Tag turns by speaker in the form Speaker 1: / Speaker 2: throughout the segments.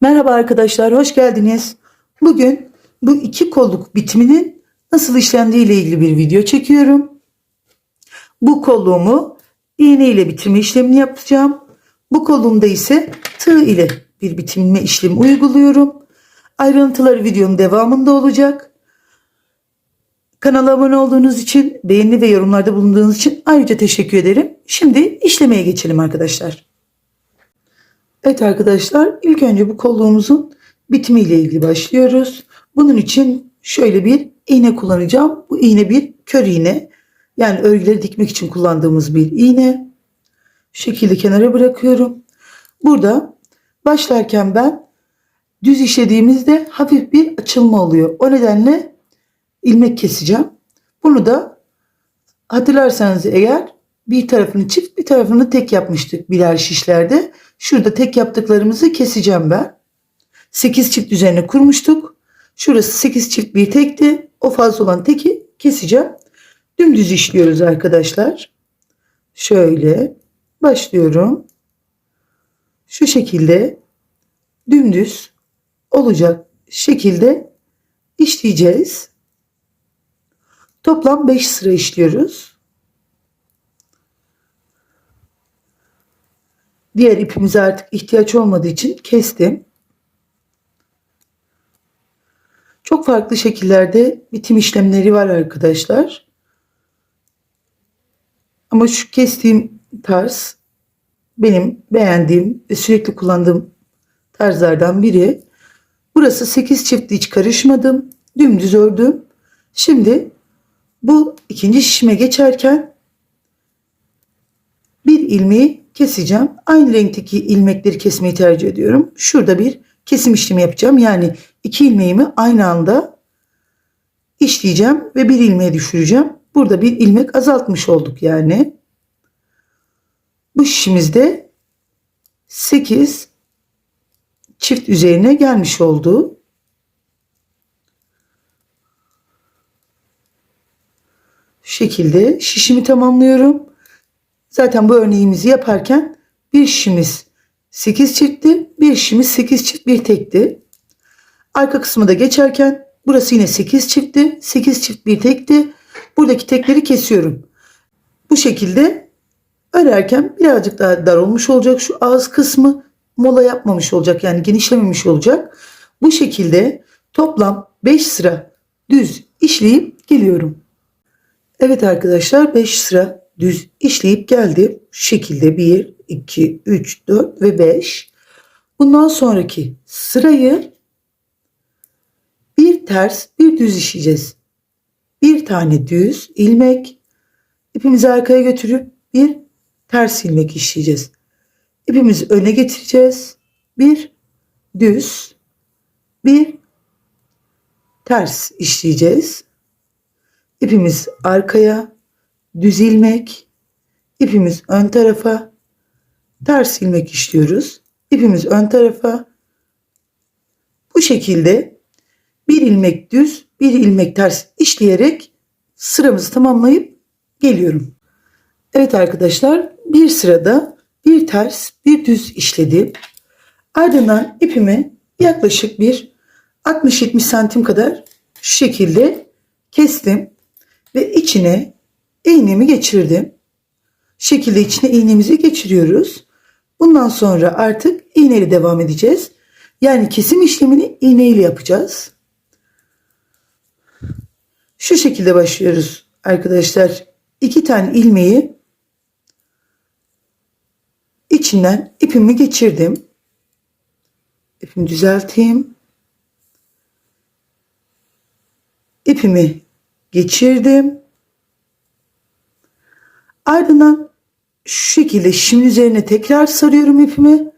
Speaker 1: Merhaba arkadaşlar, hoş geldiniz. Bugün bu iki kolluk bitiminin nasıl işlendiği ile ilgili bir video çekiyorum. Bu kolluğumu iğne ile bitirme işlemini yapacağım. Bu kolluğumda ise tığ ile bir bitirme işlemi uyguluyorum. Ayrıntıları videonun devamında olacak. Kanala abone olduğunuz için, beğeni ve yorumlarda bulunduğunuz için ayrıca teşekkür ederim. Şimdi işlemeye geçelim arkadaşlar. Evet arkadaşlar ilk önce bu kolluğumuzun bitimiyle ilgili başlıyoruz. Bunun için şöyle bir iğne kullanacağım. Bu iğne bir kör iğne. Yani örgüleri dikmek için kullandığımız bir iğne. Şu şekilde kenara bırakıyorum. Burada başlarken ben düz işlediğimizde hafif bir açılma oluyor. O nedenle ilmek keseceğim. Bunu da hatırlarsanız eğer bir tarafını çift bir tarafını tek yapmıştık birer şişlerde. Şurada tek yaptıklarımızı keseceğim ben. 8 çift üzerine kurmuştuk. Şurası 8 çift bir tekti. O fazla olan teki keseceğim. Dümdüz işliyoruz arkadaşlar. Şöyle başlıyorum. Şu şekilde dümdüz olacak şekilde işleyeceğiz. Toplam 5 sıra işliyoruz. Diğer ipimize artık ihtiyaç olmadığı için kestim. Çok farklı şekillerde bitim işlemleri var arkadaşlar. Ama şu kestiğim tarz benim beğendiğim ve sürekli kullandığım tarzlardan biri. Burası 8 çift hiç karışmadım. Dümdüz ördüm. Şimdi bu ikinci şişime geçerken bir ilmeği keseceğim. Aynı renkteki ilmekleri kesmeyi tercih ediyorum. Şurada bir kesim işlemi yapacağım. Yani iki ilmeğimi aynı anda işleyeceğim ve bir ilmeğe düşüreceğim. Burada bir ilmek azaltmış olduk yani. Bu şişimizde 8 çift üzerine gelmiş oldu. Şekilde şişimi tamamlıyorum. Zaten bu örneğimizi yaparken bir şişimiz 8 çiftti, bir şişimiz 8 çift bir tekti. Arka kısmı da geçerken burası yine 8 çiftti, 8 çift bir tekti. Buradaki tekleri kesiyorum. Bu şekilde örerken birazcık daha dar olmuş olacak şu ağız kısmı mola yapmamış olacak yani genişlememiş olacak. Bu şekilde toplam 5 sıra düz işleyip geliyorum. Evet arkadaşlar 5 sıra düz işleyip geldi. Şu şekilde 1, 2, 3, 4 ve 5. Bundan sonraki sırayı bir ters bir düz işleyeceğiz. Bir tane düz ilmek ipimizi arkaya götürüp bir ters ilmek işleyeceğiz. İpimizi öne getireceğiz. Bir düz bir ters işleyeceğiz. İpimiz arkaya düz ilmek, ipimiz ön tarafa, ters ilmek işliyoruz. İpimiz ön tarafa. Bu şekilde bir ilmek düz, bir ilmek ters işleyerek sıramızı tamamlayıp geliyorum. Evet arkadaşlar bir sırada bir ters bir düz işledim. Ardından ipimi yaklaşık bir 60-70 santim kadar şu şekilde kestim ve içine iğnemi geçirdim. Şekilde içine iğnemizi geçiriyoruz. Bundan sonra artık iğneyle devam edeceğiz. Yani kesim işlemini iğneyle yapacağız. Şu şekilde başlıyoruz arkadaşlar. İki tane ilmeği içinden ipimi geçirdim. İpimi düzelteyim. İpimi geçirdim. Ardından şu şekilde şimdi üzerine tekrar sarıyorum ipimi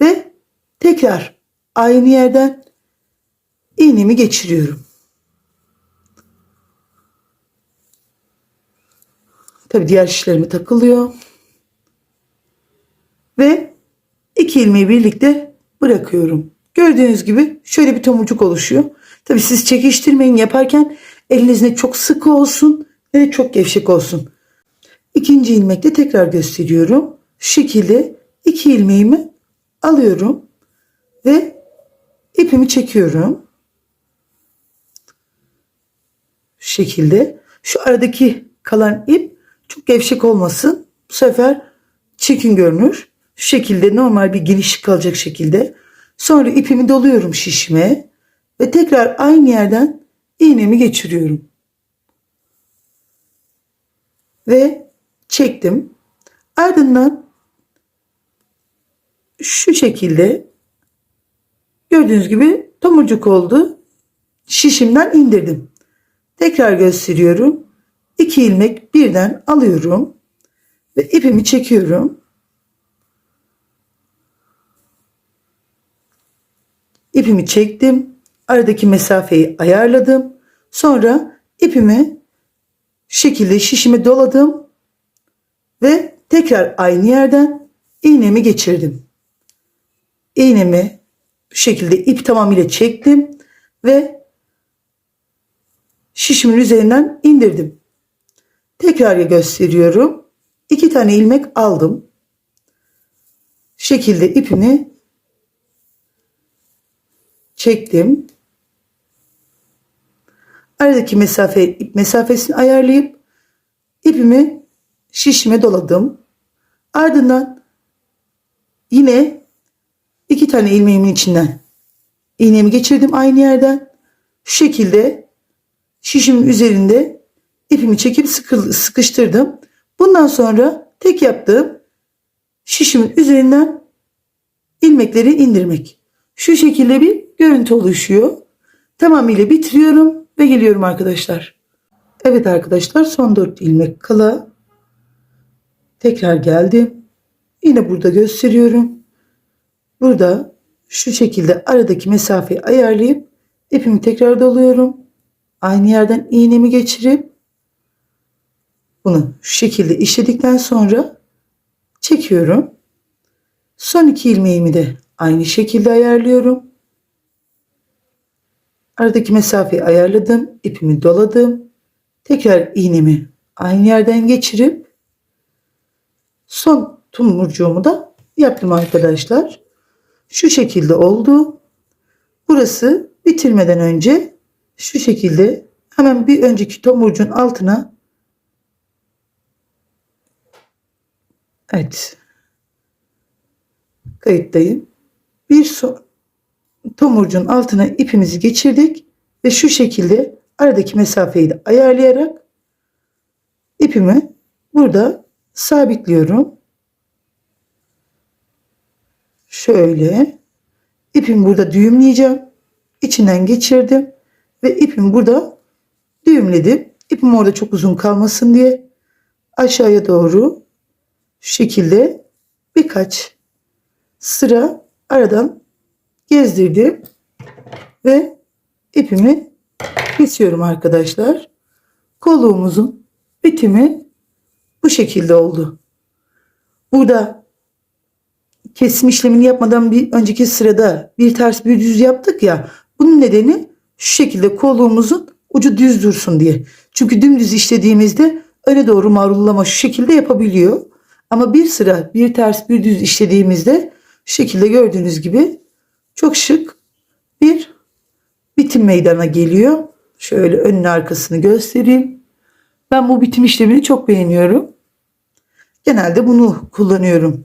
Speaker 1: ve tekrar aynı yerden iğnemi geçiriyorum. Tabi diğer şişlerime takılıyor. Ve iki ilmeği birlikte bırakıyorum. Gördüğünüz gibi şöyle bir tomurcuk oluşuyor. Tabi siz çekiştirmeyin yaparken eliniz ne çok sıkı olsun ne de çok gevşek olsun. İkinci ilmekle tekrar gösteriyorum. Şu şekilde iki ilmeğimi alıyorum ve ipimi çekiyorum. Şu şekilde. Şu aradaki kalan ip çok gevşek olmasın. Bu sefer çirkin görünür. Şu şekilde normal bir genişlik kalacak şekilde. Sonra ipimi doluyorum şişime ve tekrar aynı yerden iğnemi geçiriyorum. Ve çektim. Ardından şu şekilde gördüğünüz gibi tomurcuk oldu. Şişimden indirdim. Tekrar gösteriyorum. İki ilmek birden alıyorum ve ipimi çekiyorum. İpimi çektim. Aradaki mesafeyi ayarladım. Sonra ipimi şekilde şişime doladım ve tekrar aynı yerden iğnemi geçirdim. İğnemi bu şekilde ip tamamıyla çektim ve şişimin üzerinden indirdim. Tekrar gösteriyorum. İki tane ilmek aldım. Şekilde ipimi çektim. Aradaki mesafe ip mesafesini ayarlayıp ipimi şişime doladım. Ardından yine iki tane ilmeğimin içinden iğnemi geçirdim aynı yerden. Şu şekilde şişimin üzerinde ipimi çekip sıkı, sıkıştırdım. Bundan sonra tek yaptığım şişimin üzerinden ilmekleri indirmek. Şu şekilde bir görüntü oluşuyor. Tamamıyla bitiriyorum ve geliyorum arkadaşlar. Evet arkadaşlar son 4 ilmek kala tekrar geldim. Yine burada gösteriyorum. Burada şu şekilde aradaki mesafeyi ayarlayıp ipimi tekrar doluyorum. Aynı yerden iğnemi geçirip bunu şu şekilde işledikten sonra çekiyorum. Son iki ilmeğimi de aynı şekilde ayarlıyorum. Aradaki mesafeyi ayarladım. ipimi doladım. Tekrar iğnemi aynı yerden geçirip son tomurcuğumu da yaptım arkadaşlar. Şu şekilde oldu. Burası bitirmeden önce şu şekilde hemen bir önceki tomurcuğun altına Evet. Kayıttayım. Bir son tomurcuğun altına ipimizi geçirdik ve şu şekilde aradaki mesafeyi de ayarlayarak ipimi burada sabitliyorum. Şöyle ipimi burada düğümleyeceğim. İçinden geçirdim ve ipimi burada düğümledim. İpim orada çok uzun kalmasın diye aşağıya doğru şu şekilde birkaç sıra aradan gezdirdim ve ipimi kesiyorum arkadaşlar. Kolluğumuzun bitimi bu şekilde oldu. Burada kesim işlemini yapmadan bir önceki sırada bir ters bir düz yaptık ya. Bunun nedeni şu şekilde kolluğumuzun ucu düz dursun diye. Çünkü dümdüz işlediğimizde öne doğru marullama şu şekilde yapabiliyor. Ama bir sıra bir ters bir düz işlediğimizde şu şekilde gördüğünüz gibi çok şık bir bitim meydana geliyor. Şöyle önün arkasını göstereyim. Ben bu bitim işlemini çok beğeniyorum. Genelde bunu kullanıyorum.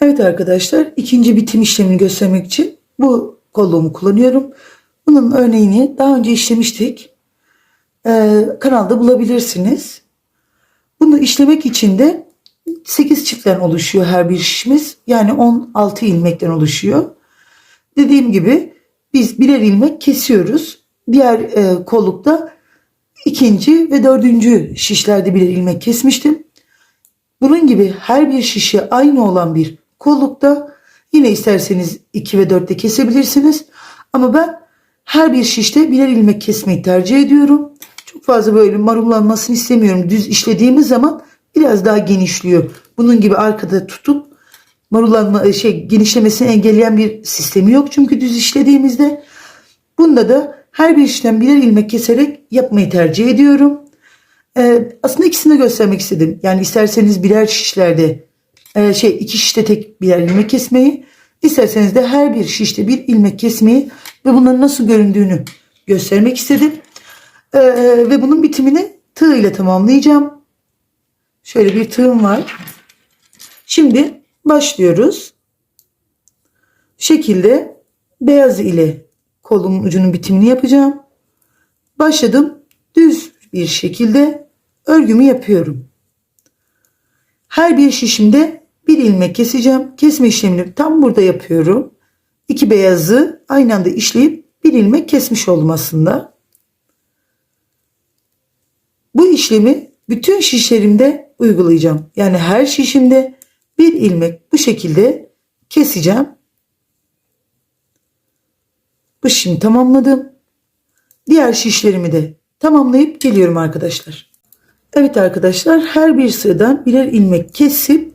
Speaker 1: Evet arkadaşlar ikinci bitim işlemini göstermek için bu kolluğumu kullanıyorum. Bunun örneğini daha önce işlemiştik. Ee, kanalda bulabilirsiniz. Bunu işlemek için de 8 çiftten oluşuyor her bir şişimiz. Yani 16 ilmekten oluşuyor. Dediğim gibi biz birer ilmek kesiyoruz. Diğer e, kollukta ikinci ve dördüncü şişlerde birer ilmek kesmiştim. Bunun gibi her bir şişe aynı olan bir kollukta yine isterseniz 2 ve 4'te kesebilirsiniz. Ama ben her bir şişte birer ilmek kesmeyi tercih ediyorum. Çok fazla böyle marullanmasını istemiyorum. Düz işlediğimiz zaman biraz daha genişliyor. Bunun gibi arkada tutup marullanma şey genişlemesini engelleyen bir sistemi yok çünkü düz işlediğimizde. Bunda da her bir işlem birer ilmek keserek yapmayı tercih ediyorum. Ee, aslında ikisini göstermek istedim. Yani isterseniz birer şişlerde e, şey iki şişte tek birer ilmek kesmeyi, İsterseniz de her bir şişte bir ilmek kesmeyi ve bunların nasıl göründüğünü göstermek istedim. Ee, ve bunun bitimini tığ ile tamamlayacağım. Şöyle bir tığım var. Şimdi başlıyoruz. Şekilde beyaz ile kolumun ucunun bitimini yapacağım. Başladım. Düz bir şekilde örgümü yapıyorum. Her bir şişimde bir ilmek keseceğim. Kesme işlemini tam burada yapıyorum. İki beyazı aynı anda işleyip bir ilmek kesmiş oldum aslında. Bu işlemi bütün şişlerimde uygulayacağım. Yani her şişimde bir ilmek bu şekilde keseceğim. Bu şişimi tamamladım. Diğer şişlerimi de tamamlayıp geliyorum arkadaşlar. Evet arkadaşlar her bir sıradan birer ilmek kesip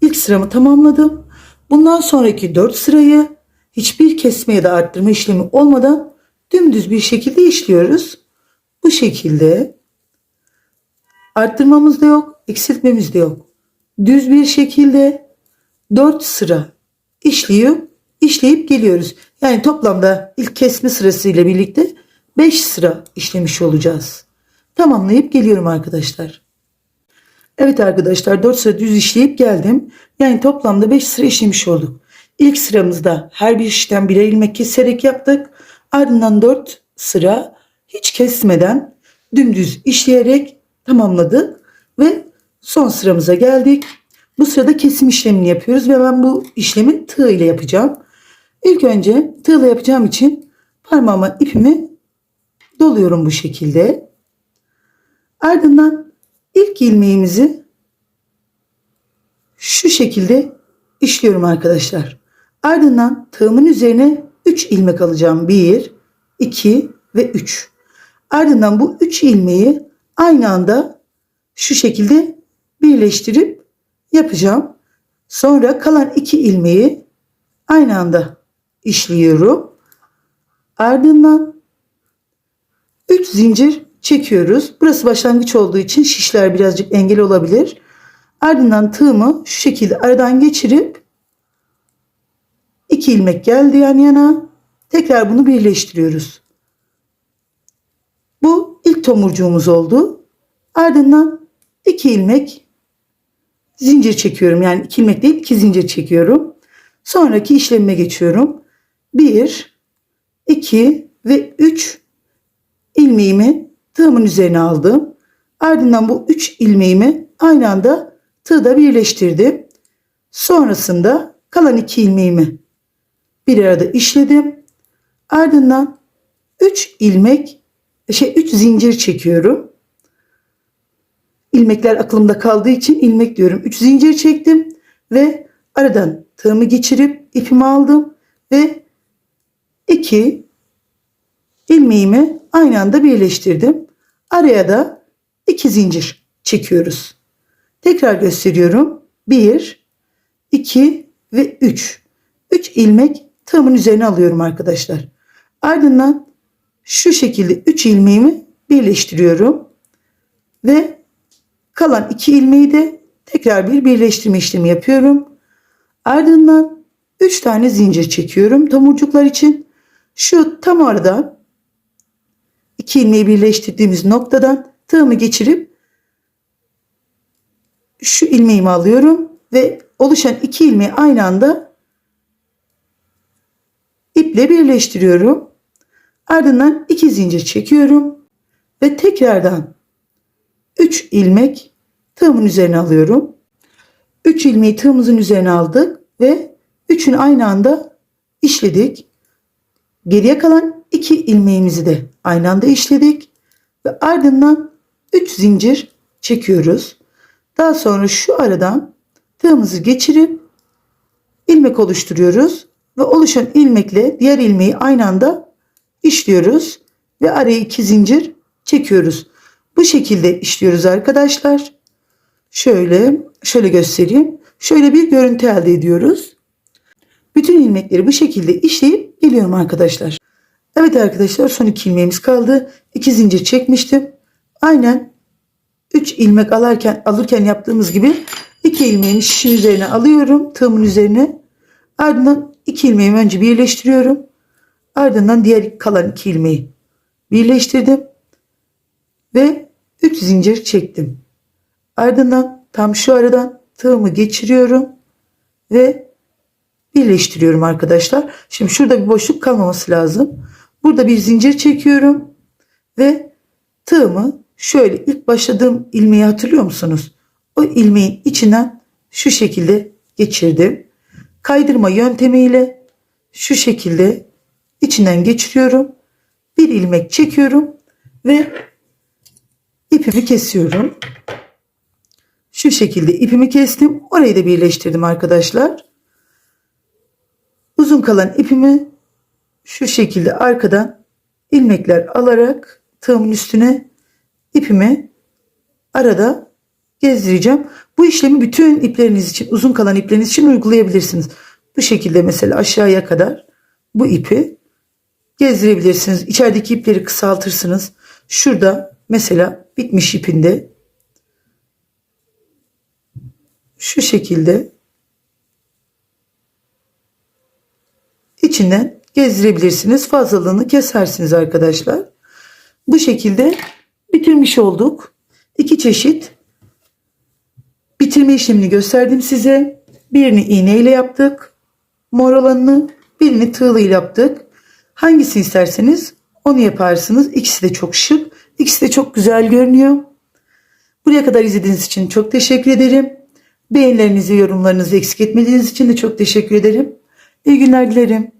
Speaker 1: ilk sıramı tamamladım. Bundan sonraki 4 sırayı hiçbir kesme ya da arttırma işlemi olmadan dümdüz bir şekilde işliyoruz. Bu şekilde arttırmamız da yok, eksiltmemiz de yok. Düz bir şekilde 4 sıra işleyip işleyip geliyoruz. Yani toplamda ilk kesme sırasıyla birlikte 5 sıra işlemiş olacağız. Tamamlayıp geliyorum arkadaşlar. Evet arkadaşlar 4 sıra düz işleyip geldim. Yani toplamda 5 sıra işlemiş olduk. İlk sıramızda her bir işten birer ilmek keserek yaptık. Ardından 4 sıra hiç kesmeden dümdüz işleyerek tamamladık. Ve son sıramıza geldik. Bu sırada kesim işlemini yapıyoruz ve ben bu işlemi tığ ile yapacağım. İlk önce tığ ile yapacağım için parmağıma ipimi doluyorum bu şekilde. Ardından ilk ilmeğimizi şu şekilde işliyorum arkadaşlar. Ardından tığımın üzerine 3 ilmek alacağım. 1, 2 ve 3. Ardından bu 3 ilmeği aynı anda şu şekilde birleştirip yapacağım. Sonra kalan 2 ilmeği aynı anda işliyorum. Ardından 3 zincir çekiyoruz. Burası başlangıç olduğu için şişler birazcık engel olabilir. Ardından tığımı şu şekilde aradan geçirip 2 ilmek geldi yan yana. Tekrar bunu birleştiriyoruz. Bu ilk tomurcuğumuz oldu. Ardından 2 ilmek zincir çekiyorum. Yani 2 ilmek değil 2 zincir çekiyorum. Sonraki işlemime geçiyorum. 1 2 ve 3 ilmeğimi tığımın üzerine aldım. Ardından bu 3 ilmeğimi aynı anda tığda birleştirdim. Sonrasında kalan 2 ilmeğimi bir arada işledim. Ardından 3 ilmek şey 3 zincir çekiyorum. İlmekler aklımda kaldığı için ilmek diyorum. 3 zincir çektim ve aradan tığımı geçirip ipimi aldım ve 2 ilmeğimi aynı anda birleştirdim. Araya da 2 zincir çekiyoruz. Tekrar gösteriyorum. 1 2 ve 3. 3 ilmek tığımın üzerine alıyorum arkadaşlar. Ardından şu şekilde 3 ilmeğimi birleştiriyorum. Ve kalan 2 ilmeği de tekrar bir birleştirme işlemi yapıyorum. Ardından 3 tane zincir çekiyorum tomurcuklar için. Şu tam aradan 2 ilmeği birleştirdiğimiz noktadan tığımı geçirip şu ilmeğimi alıyorum ve oluşan 2 ilmeği aynı anda iple birleştiriyorum. Ardından 2 zincir çekiyorum ve tekrardan 3 ilmek tığımın üzerine alıyorum. 3 ilmeği tığımızın üzerine aldık ve üçünü aynı anda işledik. Geriye kalan 2 ilmeğimizi de aynı anda işledik ve ardından 3 zincir çekiyoruz. Daha sonra şu aradan tığımızı geçirip ilmek oluşturuyoruz ve oluşan ilmekle diğer ilmeği aynı anda işliyoruz ve araya 2 zincir çekiyoruz. Bu şekilde işliyoruz arkadaşlar. Şöyle şöyle göstereyim. Şöyle bir görüntü elde ediyoruz. Bütün ilmekleri bu şekilde işleyip geliyorum arkadaşlar. Evet arkadaşlar son iki ilmeğimiz kaldı. İki zincir çekmiştim. Aynen 3 ilmek alarken alırken yaptığımız gibi iki ilmeğimi şişin üzerine alıyorum. Tığımın üzerine. Ardından iki ilmeğimi önce birleştiriyorum. Ardından diğer kalan iki ilmeği birleştirdim. Ve 3 zincir çektim. Ardından tam şu aradan tığımı geçiriyorum. Ve birleştiriyorum arkadaşlar. Şimdi şurada bir boşluk kalmaması lazım. Burada bir zincir çekiyorum. Ve tığımı şöyle ilk başladığım ilmeği hatırlıyor musunuz? O ilmeğin içinden şu şekilde geçirdim. Kaydırma yöntemiyle şu şekilde içinden geçiriyorum. Bir ilmek çekiyorum ve ipimi kesiyorum. Şu şekilde ipimi kestim. Orayı da birleştirdim arkadaşlar. Uzun kalan ipimi şu şekilde arkadan ilmekler alarak tığımın üstüne ipimi arada gezdireceğim. Bu işlemi bütün ipleriniz için, uzun kalan ipleriniz için uygulayabilirsiniz. Bu şekilde mesela aşağıya kadar bu ipi gezdirebilirsiniz. İçerideki ipleri kısaltırsınız. Şurada mesela bitmiş ipinde şu şekilde içinden gezdirebilirsiniz. Fazlalığını kesersiniz arkadaşlar. Bu şekilde bitirmiş olduk. İki çeşit bitirme işlemini gösterdim size. Birini iğne ile yaptık. Mor olanını birini tığla ile yaptık. Hangisini isterseniz onu yaparsınız. İkisi de çok şık. İkisi de çok güzel görünüyor. Buraya kadar izlediğiniz için çok teşekkür ederim. Beğenilerinizi, yorumlarınızı eksik etmediğiniz için de çok teşekkür ederim. İyi günler dilerim.